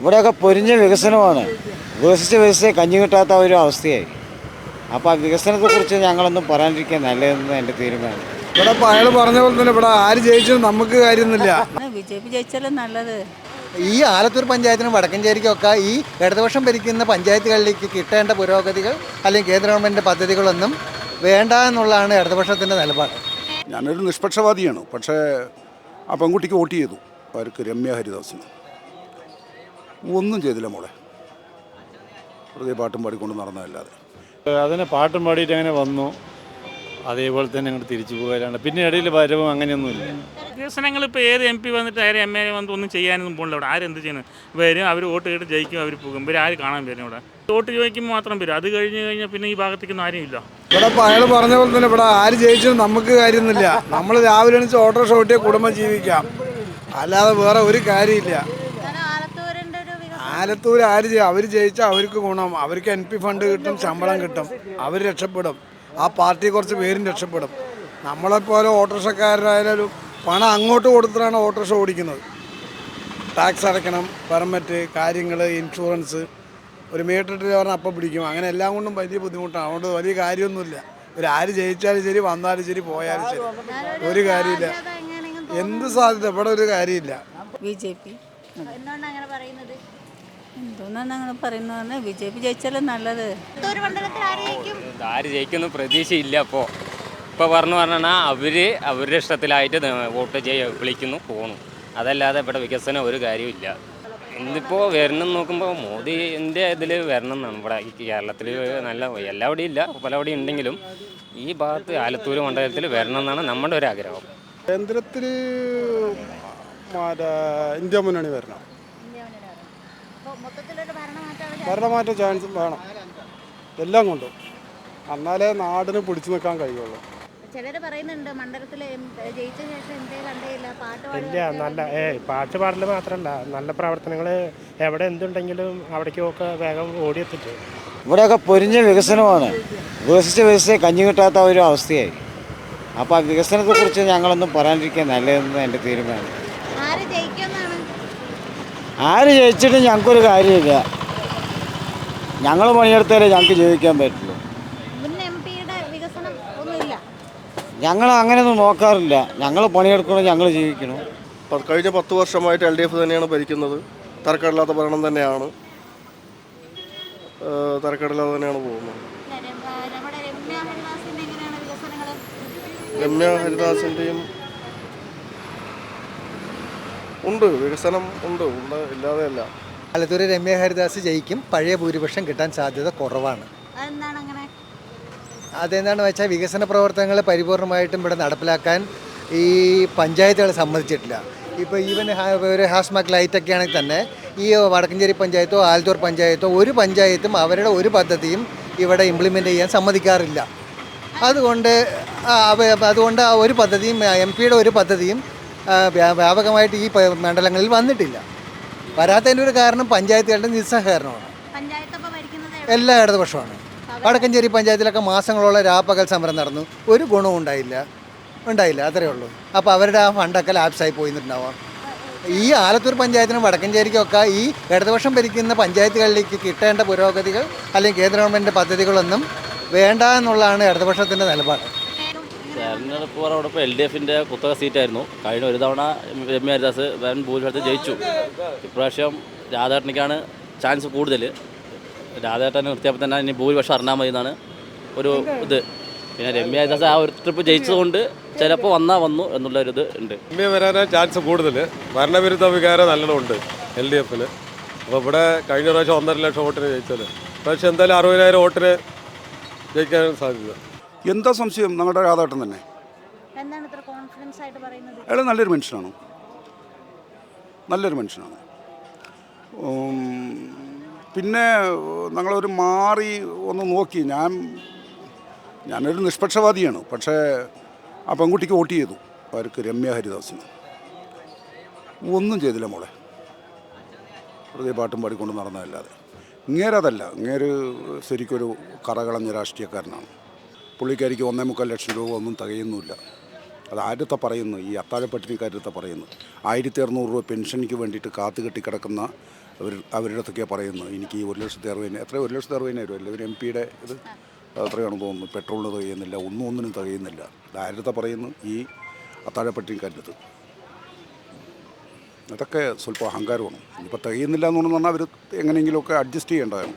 ഇവിടെയൊക്കെ പൊരിഞ്ഞ വികസനമാണ്. വികസിച്ച് വികസിച്ച് കഞ്ഞി കിട്ടാത്ത ഒരു അവസ്ഥയായി. അപ്പോൾ ആ വികസനത്തെക്കുറിച്ച് ഞങ്ങളൊന്നും പറയാണ്ടിരിക്കാൻ നല്ലതെന്ന് എന്റെ തീരുമാനം. ഇവിടെ അയാൾ പറഞ്ഞ പോലെ തന്നെ ഇവിടെ ആര് ജയിച്ചാലും നമുക്ക് കാര്യമൊന്നുമില്ല. ബി ജെ പി ജയിച്ചാലും നല്ലത്. ഈ ആലത്തൂർ പഞ്ചായത്തിനും വടക്കഞ്ചേരിക്കൊക്കെ ഈ ഇടതുപക്ഷം ഭരിക്കുന്ന പഞ്ചായത്തുകളിലേക്ക് കിട്ടേണ്ട പുരോഗതികൾ അല്ലെങ്കിൽ കേന്ദ്ര ഗവൺമെന്റ് പദ്ധതികളൊന്നും വേണ്ട എന്നുള്ളതാണ് ഇടതുപക്ഷത്തിന്റെ നിലപാട്. ഞാനൊരു നിഷ്പക്ഷവാദിയാണ്. പക്ഷേ ആ പെൺകുട്ടിക്ക് വോട്ട് ചെയ്തു. അവർക്ക് രമ്യ ഹരിദാസിന്. ഒന്നും ചെയ്തില്ല മോളെ. വെറുതെ പാട്ടും പാടിക്കൊണ്ട് നടന്നതല്ലാതെ. അതിനെ പാട്ടും പാടിയിട്ട് അങ്ങനെ വന്നു. അതേപോലെ തന്നെ അങ്ങോട്ട് തിരിച്ചു പോകാനാണ്. പിന്നെ ഇടയിൽ വരവും അങ്ങനെയൊന്നുമില്ല വികസനങ്ങൾ ഇപ്പോൾ ഏത് എം പി വന്നിട്ട് ആരും എം എ വന്നിട്ട് ഒന്നും ചെയ്യാനൊന്നും പോകില്ല ഇവിടെ. ആരെന്ത് ചെയ്യുന്നത് വരും അവർ വോട്ട് കേട്ട് ജയിക്കും അവർ പോകും. ഇവർ ആര് കാണാൻ വരും ഇവിടെ? വോട്ട് ചോദിക്കുമ്പോൾ മാത്രം വരും. അത് കഴിഞ്ഞ് കഴിഞ്ഞാൽ പിന്നെ ഈ ഭാഗത്തേക്കൊന്നും ആരും ഇല്ല. ഇവിടെ അയാൾ പറഞ്ഞ പോലെ തന്നെ ഇവിടെ ആര് ജയിച്ചാലും നമുക്ക് കാര്യമൊന്നുമില്ല. നമ്മൾ രാവിലെ എണീച്ച് ഓട്ടോറിക്ഷ ഓട്ടിയ കുടുംബം ജീവിക്കാം. അല്ലാതെ വേറെ ഒരു കാര്യമില്ല. ആലത്തൂർ ആര് ചെയ്യും അവർ ജയിച്ചാൽ അവർക്ക് ഗുണം. അവർക്ക് എൻ പി ഫണ്ട് കിട്ടും ശമ്പളം കിട്ടും. അവർ രക്ഷപ്പെടും. ആ പാർട്ടി കുറച്ച് പേരും രക്ഷപ്പെടും. നമ്മളെപ്പോലെ ഓട്ടോറിക്ഷക്കാരായാലും പണം അങ്ങോട്ട് കൊടുത്തിട്ടാണ് ഓട്ടോറിക്ഷ ഓടിക്കുന്നത്. ടാക്സ് അടയ്ക്കണം പെർമിറ്റ് കാര്യങ്ങൾ ഇൻഷുറൻസ് ഒരു മീറ്റർ ഇട്ട് പറഞ്ഞാൽ അപ്പം പിടിക്കും. അങ്ങനെ എല്ലാം കൊണ്ടും വലിയ ബുദ്ധിമുട്ടാണ്. അതുകൊണ്ട് വലിയ കാര്യമൊന്നുമില്ല. ഒരു ആര് ജയിച്ചാലും ശരി വന്നാലും ശരി പോയാലും ശരി. ഒരു കാര്യമില്ല. എന്ത് സാധ്യത? ഇവിടെ ഒരു കാര്യമില്ല. B J P. എന്തുകൊണ്ടാണ് അങ്ങനെ പറയുന്നത്? എന്തോന്നാണ് ഞങ്ങൾ പറയുന്നത് ബി ജെ പി ജയിച്ചാലും നല്ലത്. ആര് ജയിക്കുന്ന പ്രതീക്ഷയില്ല അപ്പോൾ ഇപ്പോൾ പറഞ്ഞു പറഞ്ഞാൽ അവർ അവരുടെ ഇഷ്ടത്തിലായിട്ട് വോട്ട് ചെയ്യ വിളിക്കുന്നു പോണു. അതല്ലാതെ ഇവിടെ വികസനം ഒരു കാര്യമില്ല ഇന്നിപ്പോൾ വരണം നോക്കുമ്പോൾ മോദിന്റെ ഇതിൽ വരണം എന്നാണ്. ഇവിടെ ഈ കേരളത്തിൽ നല്ല എല്ലാവിടെയും ഇല്ല പലവിടെയും ഉണ്ടെങ്കിലും ഈ ഭാഗത്ത് ആലത്തൂർ മണ്ഡലത്തിൽ വരണം എന്നാണ് നമ്മുടെ ഒരു ആഗ്രഹം കേന്ദ്രത്തിൽ ഇന്ത്യ മുന്നണി വരണം. ഭരണമാറ്റം ചാൻസ് വേണം. എല്ലാം കൊണ്ടും. എന്നാലേ നാടിന് പിടിച്ചു നിൽക്കാൻ കഴിയുള്ളൂ. പറയുന്നുണ്ട് മണ്ഡലത്തിൽ ജയിച്ച ശേഷം എന്തേ കണ്ടേയില്ല. പാട്ട് ഇല്ല നല്ല ഏ പാട്ട് പാടൽ മാത്രല്ല. നല്ല പ്രവർത്തനങ്ങൾ എവിടെ എന്തുണ്ടെങ്കിലും അവിടേക്കൊക്കെ വേഗം ഓടിയെത്തിട്ട് ഇവിടെയൊക്കെ പൊരിഞ്ഞ വികസനമാണ്. വികസിച്ച് വികസിച്ച് കഞ്ഞി കിട്ടാത്ത ഒരു അവസ്ഥയായി. അപ്പോൾ ആ വികസനത്തെക്കുറിച്ച് ഞങ്ങളൊന്നും പറയാണ്ടിരിക്കുക നല്ലതെന്ന് എന്റെ തീരുമാനം. ആര് ജയിച്ചിട്ടും ഞങ്ങൾക്കൊരു കാര്യമില്ല. ഞങ്ങൾ പണിയെടുത്താലേ ഞങ്ങൾക്ക് ജീവിക്കാൻ പറ്റുള്ളൂ. ഞങ്ങൾ അങ്ങനെയൊന്നും നോക്കാറില്ല. ഞങ്ങൾ പണിയെടുക്കണം ഞങ്ങൾ ജീവിക്കണം. കഴിഞ്ഞ പത്ത് വർഷമായിട്ട് എൽ ഡി എഫ് തന്നെയാണ് ഭരിക്കുന്നത്. തരക്കേടില്ലാത്ത ഭരണം തന്നെയാണ്. തരക്കേടില്ലാതെ തന്നെയാണ് പോകുന്നത്. രമ്യ ഹരിദാസിന്റെയും ഉണ്ട് വികസനം ഉണ്ട് ഉണ്ട് ഇല്ലാതെയല്ല ആലത്തൂർ രമ്യ ഹരിദാസ് ജയിക്കും പഴയ ഭൂരിപക്ഷം കിട്ടാൻ സാധ്യത കുറവാണ്. അതെന്താണ് അങ്ങനെ? അതെന്താണെന്ന് വെച്ചാൽ വികസന പ്രവർത്തനങ്ങൾ പരിപൂർണമായിട്ടും ഇവിടെ നടപ്പിലാക്കാൻ ഈ പഞ്ചായത്തുകൾ സമ്മതിച്ചിട്ടില്ല. ഇപ്പോൾ ഈവൻ ഒരു ഹാസ്മാക് ലൈറ്റൊക്കെ ആണെങ്കിൽ തന്നെ ഈ വടക്കഞ്ചേരി പഞ്ചായത്തോ ആലത്തൂർ പഞ്ചായത്തോ ഒരു പഞ്ചായത്തും അവരുടെ ഒരു പദ്ധതിയും ഇവിടെ ഇംപ്ലിമെന്റ് ചെയ്യാൻ സമ്മതിക്കാറില്ല. അതുകൊണ്ട് അതുകൊണ്ട് ആ ഒരു പദ്ധതിയും എം പിയുടെ ഒരു പദ്ധതിയും വ്യാപകമായിട്ട് ഈ മണ്ഡലങ്ങളിൽ വന്നിട്ടില്ല. വരാത്തതിന്റെ ഒരു കാരണം പഞ്ചായത്തുകളുടെ നിസ്സഹകരണമാണ്. എല്ലാ ഇടതുപക്ഷമാണ്. വടക്കഞ്ചേരി പഞ്ചായത്തിലൊക്കെ മാസങ്ങളോളം രാപ്പകൽ സമരം നടന്നു. ഒരു ഗുണവും ഉണ്ടായില്ല. ഉണ്ടായില്ല അത്രയേ ഉള്ളൂ. അപ്പോൾ അവരുടെ ആ ഫണ്ടൊക്കെ ലാപ്സായി പോയിട്ടുണ്ടാവാം ഈ ആലത്തൂർ പഞ്ചായത്തിനും വടക്കഞ്ചേരിക്കൊക്കെ ഈ ഇടതുപക്ഷം ഭരിക്കുന്ന പഞ്ചായത്തുകളിലേക്ക് കിട്ടേണ്ട പുരോഗതികൾ അല്ലെങ്കിൽ കേന്ദ്ര ഗവൺമെന്റ് പദ്ധതികളൊന്നും വേണ്ട എന്നുള്ളതാണ് ഇടതുപക്ഷത്തിന്റെ നിലപാട്. തെരഞ്ഞെടുപ്പ് ഇപ്പോൾ എൽ ഡി എഫിന്റെ കുത്തക സീറ്റായിരുന്നു കഴിഞ്ഞ ഒരു തവണ രമ്യ ഹരിദാസ് വൻ ഭൂരിപക്ഷത്തിൽ ജയിച്ചു. ഇപ്രാവശ്യം രാധാകൃഷ്ണിക്കാണ് ചാൻസ് കൂടുതൽ രാധാകൃഷ്ണനെ നിർത്തിയപ്പോൾ തന്നെ ഇനി ഭൂരിപക്ഷം അറിഞ്ഞാൽ മതി എന്നാണ് ഒരു ഇത്. പിന്നെ രമ്യ ഹരിദാസ് ആ ഒരു ട്രിപ്പ് ജയിച്ചതുകൊണ്ട് ചിലപ്പോൾ വന്നാൽ വന്നു എന്നുള്ളൊരിത് ഉണ്ട്. രമ്യ വരാനാ ചാൻസ് കൂടുതൽ ഭരണവിരുദ്ധ വികാരം നല്ലതുണ്ട് എൽ ഡി എഫിന് അപ്പോൾ ഇവിടെ കഴിഞ്ഞ പ്രാവശ്യം ഒന്നര ലക്ഷം വോട്ടിന് ജയിച്ചത്. പ്രാവശ്യം എന്തായാലും അറുപതിനായിരം വോട്ടിന് ജയിക്കാൻ സാധ്യത. എന്താ സംശയം ഞങ്ങളുടെ രാധാട്ടൻ തന്നെ? അയാൾ നല്ലൊരു മനുഷ്യനാണ്. നല്ലൊരു മനുഷ്യനാണ്. പിന്നെ ഞങ്ങളൊരു മാറി ഒന്ന് നോക്കി. ഞാൻ ഞാനൊരു നിഷ്പക്ഷവാദിയാണ്. പക്ഷേ ആ പെൺകുട്ടിക്ക് വോട്ട് ചെയ്തു. അവർക്ക് രമ്യ ഹരിദാസിന്. ഒന്നും ചെയ്തില്ല മോളെ. വെറുതെ പാട്ടും പാടിക്കൊണ്ട് നടന്നതല്ലാതെ. ഇങ്ങേരതല്ല. ഇങ്ങേര് ശരിക്കൊരു കറകളഞ്ഞ രാഷ്ട്രീയക്കാരനാണ്. പുള്ളിക്കാരിക്ക് ഒന്നേ മുക്കാൽ ലക്ഷം രൂപ ഒന്നും തികയുന്നുമില്ല. അത് ആരത്തെ പറയുന്നു ഈ അത്താഴപ്പട്ടിണിക്കാരത്തെ പറയുന്നു ആയിരത്തി അറുന്നൂറ് രൂപ പെൻഷനിക്ക് വേണ്ടിയിട്ട് കാത്തു കെട്ടി കിടക്കുന്ന അവർ അവരുടെ അടുത്തൊക്കെയാണ് പറയുന്നു എനിക്ക് ഈ ഒരു ലക്ഷത്തി അറുപതിന് എത്ര ഒരു ലക്ഷത്തി അറുപതിനായിരം അല്ലേ? ഒരു എം പിയുടെ ഇത് അത്രയാണെന്ന് തോന്നുന്നു. പെട്രോളിന് തികയുന്നില്ല ഒന്നും ഒന്നിനും തികയുന്നില്ല. ആരത്തെ പറയുന്നു ഈ അത്താഴപ്പട്ടിണിക്കാരത്ത് അതൊക്കെ സ്വല്പം അഹങ്കാരമാണ്. ഇനിയിപ്പോൾ തികയുന്നില്ല എന്ന് പറഞ്ഞാൽ അവർ എങ്ങനെയെങ്കിലുമൊക്കെ അഡ്ജസ്റ്റ് ചെയ്യേണ്ടതാണ്.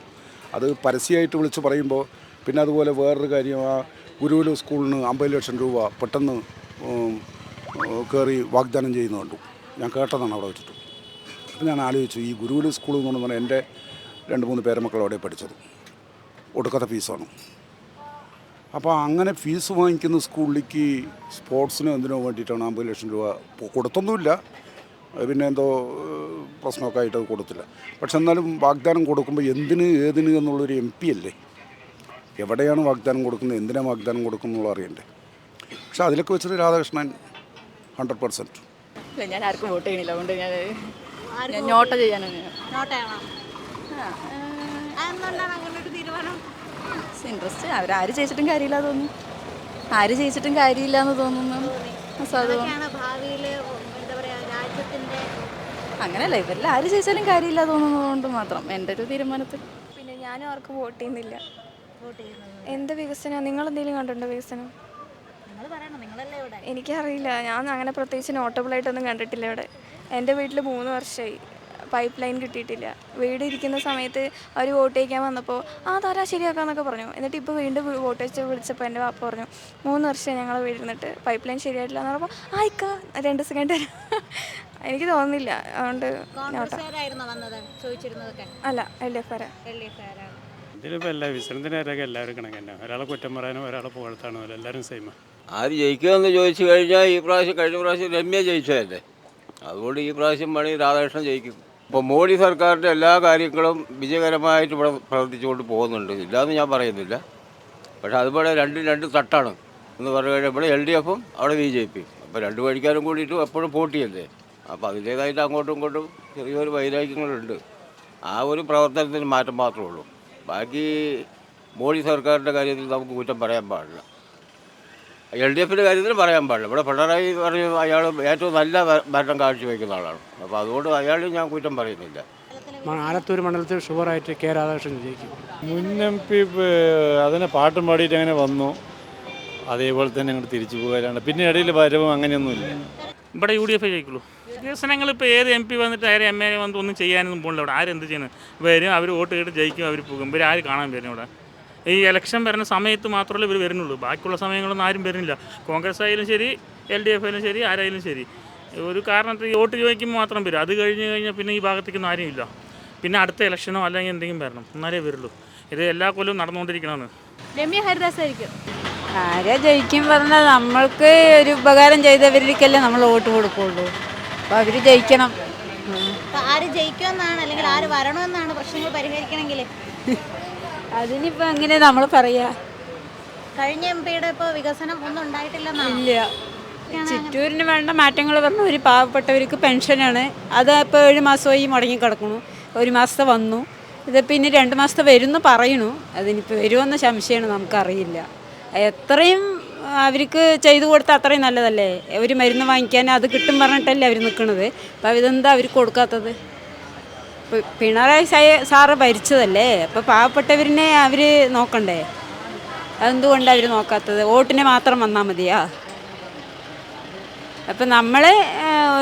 അത് പരസ്യമായിട്ട് വിളിച്ച് പറയുമ്പോൾ പിന്നെ അതുപോലെ വേറൊരു കാര്യം ആ ഗുരുകുല സ്കൂളിന് അമ്പത് ലക്ഷം രൂപ പെട്ടെന്ന് കയറി വാഗ്ദാനം ചെയ്യുന്നത് കണ്ടു. ഞാൻ കേട്ടതാണ് അവിടെ വെച്ചിട്ട്. അപ്പം ഞാൻ ആലോചിച്ചു ഈ ഗുരുകുല സ്കൂൾ എന്ന് പറഞ്ഞാൽ എന്റെ രണ്ട് മൂന്ന് പേരമക്കൾ അവിടെ പഠിച്ചത്. ഒടുക്കത്തെ ഫീസാണ്. അപ്പോൾ അങ്ങനെ ഫീസ് വാങ്ങിക്കുന്ന സ്കൂളിലേക്ക് സ്പോർട്സിനോ എന്തിനോ വേണ്ടിയിട്ടാണ് അമ്പത് ലക്ഷം രൂപ കൊടുത്തൊന്നുമില്ല. പിന്നെ എന്തോ പ്രശ്നമൊക്കെ ആയിട്ട് കൊടുത്തില്ല. പക്ഷെ എന്നാലും വാഗ്ദാനം കൊടുക്കുമ്പോൾ എന്തിന് ഏതിന് എന്നുള്ളൊരു എം പി അല്ലേ? എവിടെയാണ് വാഗ്ദാനം കൊടുക്കുന്നത്? എന്തിനാണ് വാഗ്ദാനം കൊടുക്കുന്നത് എന്നുള്ള അറിയണ്ടേ. പക്ഷെ അതിലൊക്കെ വെച്ചിട്ട് രാധാകൃഷ്ണൻ ഹൺഡ്രഡ് പെർസെന്റ്. ഇല്ല ഞാൻ ആർക്കും വോട്ട് ചെയ്യണില്ല. അതുകൊണ്ട് ഞാൻ ഞാൻ നോട്ട് ചെയ്യാനാണ് നോട്ടാണോ എന്തുകൊണ്ടാണ് അങ്ങനെ ഒരു തീരുമാനം? ഇൻട്രസ്റ്റ് അവരാര് ജയിച്ചിട്ടും കാര്യമില്ല തോന്നുന്നു. ആര് ജയിച്ചിട്ടും കാര്യമില്ല എന്ന് തോന്നുന്നു. അങ്ങനെയല്ല ഇവരിൽ ആര് ജയിച്ചാലും കാര്യമില്ല തോന്നുന്നതുകൊണ്ട് മാത്രം. എന്റെ ഒരു തീരുമാനത്തിൽ. പിന്നെ ഞാനും ആർക്കും വോട്ട് ചെയ്യുന്നില്ല. ചെയ്യുന്നത്? എന്ത് വികസനം? നിങ്ങൾ എന്തെങ്കിലും കണ്ടിട്ടുണ്ടോ വികസനം? നിങ്ങൾ പറയണം നിങ്ങളല്ലേ ഇവിടെ. എനിക്കറിയില്ല. ഞാൻ അങ്ങനെ പ്രത്യേകിച്ച് നോട്ടബിളായിട്ടൊന്നും കണ്ടിട്ടില്ല ഇവിടെ. എന്റെ വീട്ടിൽ മൂന്ന് വർഷമായി. പൈപ്പ് ലൈൻ കിട്ടിയിട്ടില്ല. വീട് ഇരിക്കുന്ന സമയത്ത് അവർ വോട്ട് ചെയ്യിക്കാൻ വന്നപ്പോൾ ആ തരാ ശരിയാക്കാമെന്നൊക്കെ പറഞ്ഞു. എന്നിട്ട് ഇപ്പോൾ വീണ്ടും വോട്ട് വെച്ച് വിളിച്ചപ്പോൾ എന്റെ വാപ്പ പറഞ്ഞു മൂന്ന് വർഷം ഞങ്ങൾ വീടിരുന്നിട്ട് പൈപ്പ് ലൈൻ ശരിയായിട്ടില്ല എന്ന് പറഞ്ഞപ്പോൾ ആയിക്ക രണ്ട് സെക്കൻഡ് എനിക്ക് തോന്നുന്നില്ല. അതുകൊണ്ട് അല്ല എൽ എഫ് ആരാ ഇതിലിപ്പോൾ എല്ലാ വിശ്രമത്തിനൊക്കെ എല്ലാവരും കണക്ക് തന്നെ ഒരാളെ കുറ്റം പറയാനോ ഒരാളെ പുകഴ്ത്താനോ അല്ല എല്ലാവരും സെയിമാണ് ആര് ജയിക്കുമെന്ന് ചോദിച്ചു കഴിഞ്ഞാൽ ഈ പ്രാവശ്യം കഴിഞ്ഞ പ്രാവശ്യം രമ്യ ജയിച്ചതല്ലേ? അതുകൊണ്ട് ഈ പ്രാവശ്യം വേണമെങ്കിൽ രാധാകൃഷ്ണൻ ജയിക്കും. ഇപ്പോൾ മോഡി സർക്കാരിന്റെ എല്ലാ കാര്യങ്ങളും വിജയകരമായിട്ട് ഇവിടെ പ്രവർത്തിച്ചുകൊണ്ട് പോകുന്നുണ്ട്. ഇല്ലയെന്ന് ഞാൻ പറയുന്നില്ല. പക്ഷേ അതുപോലെ രണ്ടും രണ്ട് തട്ടാണ്. എന്ന് പറഞ്ഞു കഴിഞ്ഞാൽ ഇവിടെ എൽ ഡി എഫും അവിടെ ബി ജെ പിയും. അപ്പോൾ രണ്ട് വഴിക്കാരും കൂടിയിട്ട് എപ്പോഴും പോട്ടിയല്ലേ? അപ്പോൾ അതിന്റേതായിട്ട് അങ്ങോട്ടും ഇങ്ങോട്ടും ചെറിയൊരു വൈരാഗ്യങ്ങളുണ്ട്. ആ ഒരു പ്രവർത്തനത്തിന് മാറ്റം മാത്രമേ ഉള്ളൂ. ബാക്കി മോഡി സർക്കാരിന്റെ കാര്യത്തിൽ നമുക്ക് കുറ്റം പറയാൻ പാടില്ല. എൽ ഡി എഫിന്റെ കാര്യത്തിൽ പറയാൻ പാടില്ല. ഇവിടെ പിണറായി പറഞ്ഞു അയാൾ ഏറ്റവും നല്ല ഭരണം കാഴ്ചവെക്കുന്ന ആളാണ്. അപ്പോൾ അതുകൊണ്ട് അയാളെ ഞാൻ കുറ്റം പറയുന്നില്ല. ആലത്തൂർ മണ്ഡലത്തിൽ ഷുവറായിട്ട് കെ രാധാകൃഷ്ണൻ ജയിക്കും. മുൻ എം പി അതിനെ പാട്ടും പാടിയിട്ട് അങ്ങനെ വന്നു. അതേപോലെ തന്നെ അങ്ങോട്ട് തിരിച്ചു പോകാനാണ്. പിന്നെ ഇടയിൽ വരവും അങ്ങനെയൊന്നുമില്ല. ഇവിടെ യു ഡി എഫ് ജയിക്കുള്ളൂ. വികസനങ്ങൾ ഇപ്പോൾ ഏത് എം പി വന്നിട്ട് ആരും എം എ വന്നിട്ട് ഒന്നും ചെയ്യാനൊന്നും പോകുന്നില്ല ഇവിടെ. ആരെന്ത് ചെയ്യുന്നത് വരും അവർ വോട്ട് കേട്ട് ജയിക്കും അവർ പോകും. ഇവർ ആര് കാണാൻ വരും ഇവിടെ? ഈ ഇലക്ഷൻ വരുന്ന സമയത്ത് മാത്രമല്ലേ ഇവർ വരുന്നുള്ളൂ. ബാക്കിയുള്ള സമയങ്ങളൊന്നും ആരും വരുന്നില്ല. കോൺഗ്രസ് ആയാലും ശരി എൽ ഡി എഫ് ആയാലും ശരി ആരായാലും ശരി. ഒരു കാരണത്തിൽ ഈ വോട്ട് ചോദിക്കുമ്പോൾ മാത്രം വരും. അത് കഴിഞ്ഞ് കഴിഞ്ഞാൽ പിന്നെ ഈ ഭാഗത്തേക്കൊന്നും ആരും ഇല്ല. പിന്നെ അടുത്ത ഇലക്ഷനോ അല്ലെങ്കിൽ എന്തെങ്കിലും വരണം. എന്നാലേ വരുള്ളൂ. ഇത് എല്ലാ കൊല്ലവും നടന്നുകൊണ്ടിരിക്കണമെന്ന് രമ്യ ഹരിദാസ് ആയിരിക്കും. ആരെ ജയിക്കും പറഞ്ഞാൽ നമ്മൾക്ക് ഒരു ഉപകാരം ചെയ്തവരിലേക്കല്ലേ നമ്മൾ വോട്ട് കൊടുക്കുള്ളൂ. അപ്പോൾ അവർ ജയിക്കണം. അപ്പൊ ആര് ജയിക്കുമെന്നാണ് അല്ലെങ്കിൽ ആര് വരണമെന്നാണ് പ്രശ്നങ്ങൾ പരിഹരിക്കണമെങ്കിൽ? അതിനിപ്പോ എങ്ങനെ നമ്മൾ പറയാ? കഴിഞ്ഞ എം പിയുടെ ഇപ്പോൾ വികസനം ഒന്നും ഉണ്ടായിട്ടില്ലെന്നാണ്? ഇല്ല. ചിറ്റൂരിന് വേണ്ട മാറ്റങ്ങൾ പറഞ്ഞാൽ ഒരു പാവപ്പെട്ടവർക്ക് പെൻഷനാണ്. അത് ഇപ്പോൾ ഏഴ് മാസമായി മുടങ്ങി കിടക്കുന്നു ഒരു മാസത്തെ വന്നു. ഇത് പിന്നെ രണ്ട് മാസത്തെ വരുമെന്ന് പറയണു അതിനിപ്പോൾ വരുമെന്ന സംശയമാണ് നമുക്കറിയില്ല. എത്രയും അവർക്ക് ചെയ്തു കൊടുത്താൽ അത്രയും നല്ലതല്ലേ? ഒരു മരുന്ന് വാങ്ങിക്കാൻ അത് കിട്ടും പറഞ്ഞിട്ടല്ലേ അവർ നിൽക്കുന്നത് അപ്പോൾ ഇതെന്താ അവർക്ക് കൊടുക്കാത്തത്? പിണറായി സാറ് ഭരിച്ചതല്ലേ? അപ്പോൾ പാവപ്പെട്ടവരിനെ അവർ നോക്കണ്ടേ? അതെന്തുകൊണ്ടാണ് അവർ നോക്കാത്തത്? വോട്ടിനെ മാത്രം വന്നാൽ മതിയാ? അപ്പം നമ്മൾ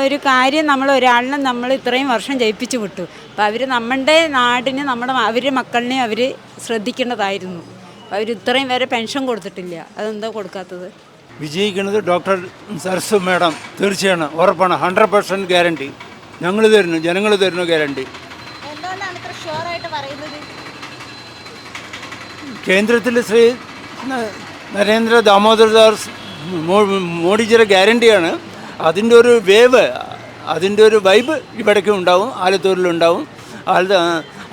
ഒരു കാര്യം നമ്മൾ ഒരാളിനെ നമ്മൾ ഇത്രയും വർഷം ജയിപ്പിച്ചു വിട്ടു. അപ്പോൾ അവർ നമ്മളുടെ നാടിനെ നമ്മുടെ അവരുടെ മക്കളിനെ അവർ ശ്രദ്ധിക്കേണ്ടതായിരുന്നു. അവർ ഇത്രയും വരെ പെൻഷൻ കൊടുത്തിട്ടില്ല. അതെന്താ കൊടുക്കാത്തത്? വിജയിക്കുന്നത് ഡോക്ടർ സരസ് മാഡം. തീർച്ചയാണ്. ഉറപ്പാണ്. Hundred percent guarantee. ഞങ്ങൾ തരുന്നു. ജനങ്ങൾ തരുന്നു ഗ്യാരണ്ടി. കേന്ദ്രത്തിൽ ശ്രീ നരേന്ദ്ര ദാമോദർ ദാസ് മോ- മോഡിജിയുടെ ഗ്യാരണ്ടിയാണ്. അതിന്റെ ഒരു വേവ് അതിന്റെ ഒരു വൈബ് ഇവിടേക്കും ഉണ്ടാവും. ആലത്തൂരിലുണ്ടാവും. ആല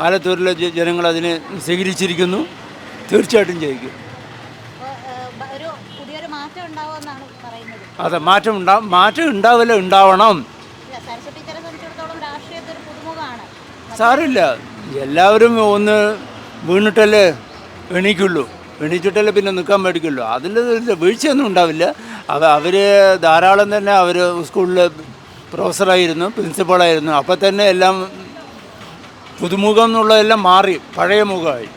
ആലത്തൂരിലെ ജനങ്ങൾ അതിനെ സ്വീകരിച്ചിരിക്കുന്നു. തീർച്ചയായിട്ടും ജയിക്കും. അതെ മാറ്റം ഉണ്ടാവും മാറ്റം ഉണ്ടാവില്ല ഉണ്ടാവണം. സാറില്ല എല്ലാവരും ഒന്ന് വീണിട്ടല്ലേ എണീക്കുള്ളൂ. എണീച്ചിട്ടല്ലേ പിന്നെ നിൽക്കാൻ മേടിക്കുള്ളൂ അതിൽ വീഴ്ചയൊന്നും ഉണ്ടാവില്ല. അത് അവർ ധാരാളം തന്നെ അവർ സ്കൂളിൽ പ്രൊഫസറായിരുന്നു പ്രിൻസിപ്പളായിരുന്നു. അപ്പോൾ തന്നെ എല്ലാം പുതുമുഖം എന്നുള്ളതെല്ലാം മാറി പഴയ മുഖമായി.